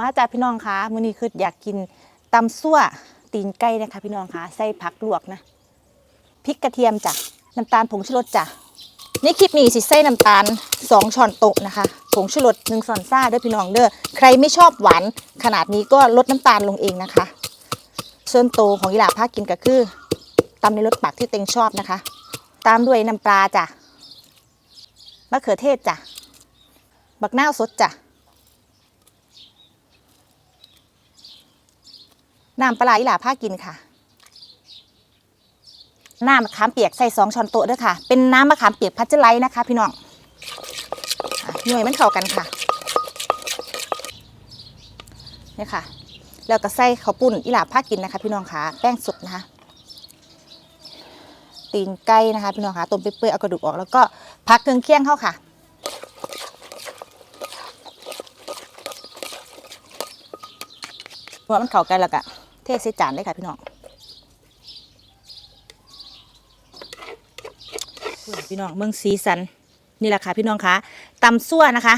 มาจากพี่น้องคะมื้อนี้คืออยากกินตำซั่วตีนไก่นะคะ พี่น้องคะใส่ผักลวกนะพริกกระเทียมจ้ะน้ำตาลผงชูรสจ้ะในคลิปนี้สิใส่น้ำตาล2ช้อนโต๊ะนะคะผงชูรส1ช้อนซ่าด้อพี่น้องเด้อใครไม่ชอบหวานขนาดนี้ก็ลดน้ำตาลลงเองนะคะส่วนโตของอีหลาพาคกินก็คือตำในรสปักที่เต็งชอบนะคะ ตามด้วยน้ำปลาจ้ะมะเขือเทศจ้ะบักหน้าวสดจ้ะ น้ำปลาไหลอีหลาผ้ากินค่ะน้ำมะขามเปียกใส่สองช้อนโต๊ะด้วยค่ะ เป็นน้ำมะขามเปียกพัชเจอร์ไลนะคะ พี่น้องหน่วยมันเข้ากันค่ะเนี่ยค่ะ แล้วก็ใส่ข้าวปุ้นอีหลาผ้ากินนะคะ พี่น้องค่ะแป้งสดนะคะ ตีนไก่นะคะ พี่น้องค่ะต้มเปื่อยๆเอากระดูกออกแล้วก็พักเครื่องเคียงเข้าค่ะพอมันเข้ากันแล้วก็ เทใส่จานเลยค่ะพี่น้องพี่น้องเมืองสีสันนี่แหละค่ะพี่น้องคะตำซั่วนะคะ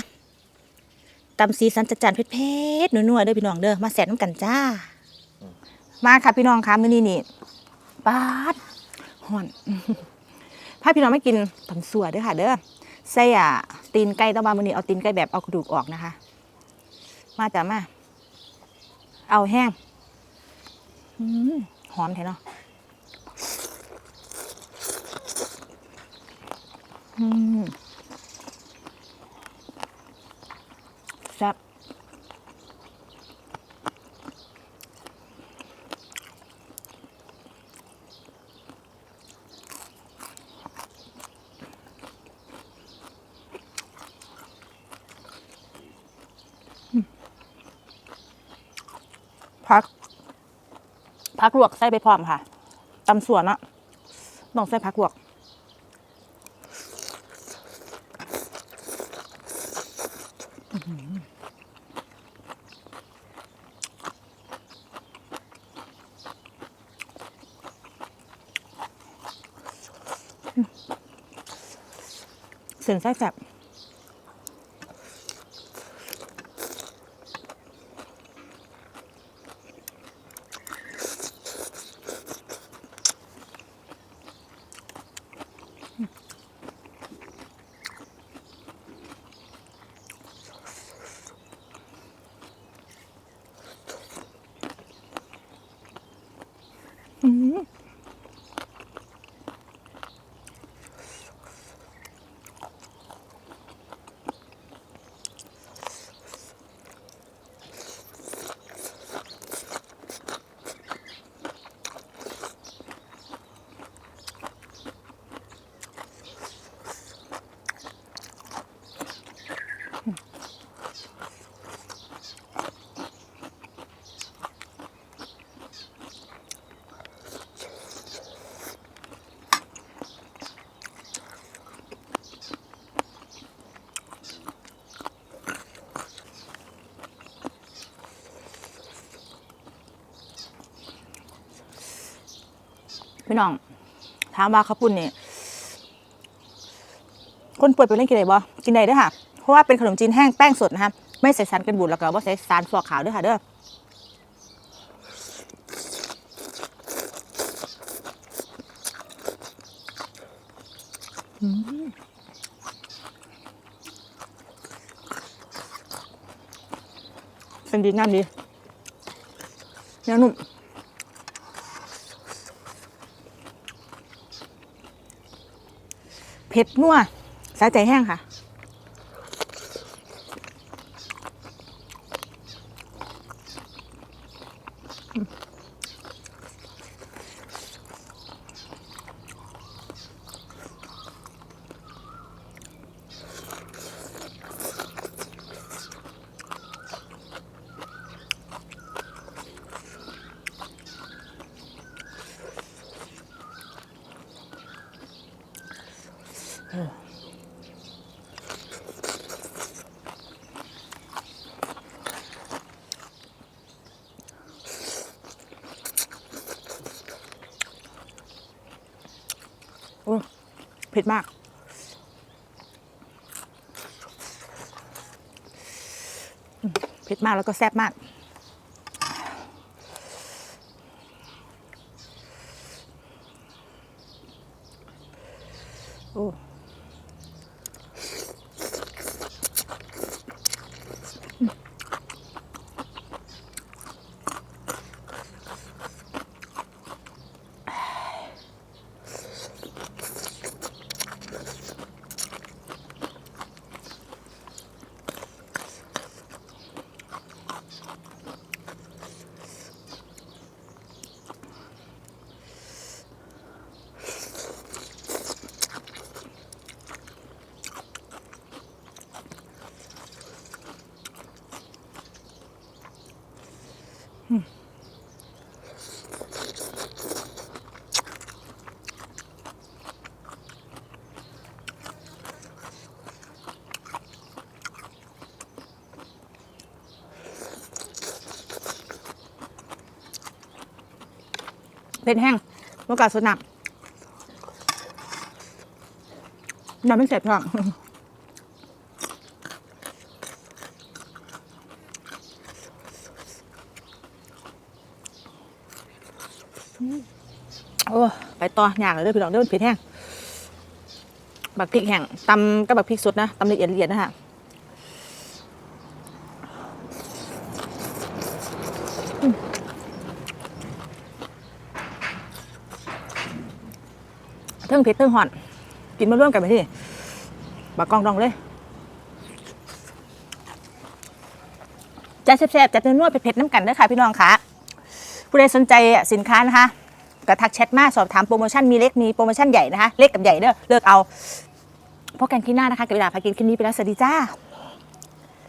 ตำสีสันจัดจานเผ็ดๆนัวๆเด้อพี่น้องเด้อมาแสนน้ำกันจ้า มาค่ะพี่น้องคะมื้อนี้นี่ปาดห่อนพาพี่น้องไม่กินตำซั่วเด้อค่ะ เด้อใส่อะตีนไก่ตะวันมื้อนี้เอาตีนไก่แบบเอากระดูกออกนะคะ มาจ้ะมาเอาแห้ง หอมแท้เนาะแซ่บพัก พักลวกใส่ไปพร้อมค่ะตำส่วนอะต้องใส่พักลวกเส้นไส้แซ่บ อื้ พี่น้อง ถามว่าข้าวปุ้นนี่คนป่วยเป็นเล่นกินได้บ่กินได้เด้อค่ะ เพราะว่าเป็นขนมจีนแห้งแป้งสดนะคะไม่ใส่สารกันบูดแล้วก็บ่ใส่สารฟอกขาวด้วยค่ะเด้อเส้นดีน้ำดีเนื้อนุ่ม เผ็ดนัวสาใจแห้งค่ะ โอ้เผ็ดมาก เผ็ดมากแล้วก็แซ่บมากโอ้ เผ็ดแห้งมะกาสดน้ำน้ำไม่เสร็จท้องโอ้ไปต่ออย่างเลยเด้อพี่น้องเด้อมันเผ็ดแห้งบักพริกแห้งตำกับบักพริกสดนะตำละเอียดละเอียดนะฮะ เทิงเผ็ดเทิงห่อน กินมาร่วมกันไปที่บักกองดองเลยจะแซ่บๆจะนวดๆเผ็ดๆน้ำกันด้อค่ะพี่น้องค่ะผู้ใดสนใจสินค้านะคะกระทักแชทมาสอบถามโปรโมชั่นมีเล็กมีโปรโมชั่นใหญ่นะคะ เล็กกับใหญ่เด้อเลือกเอาพบกันคลิปหน้านะคะกับเวลาพากินคลิปนี้ไปแล้วสวัสดีจ้า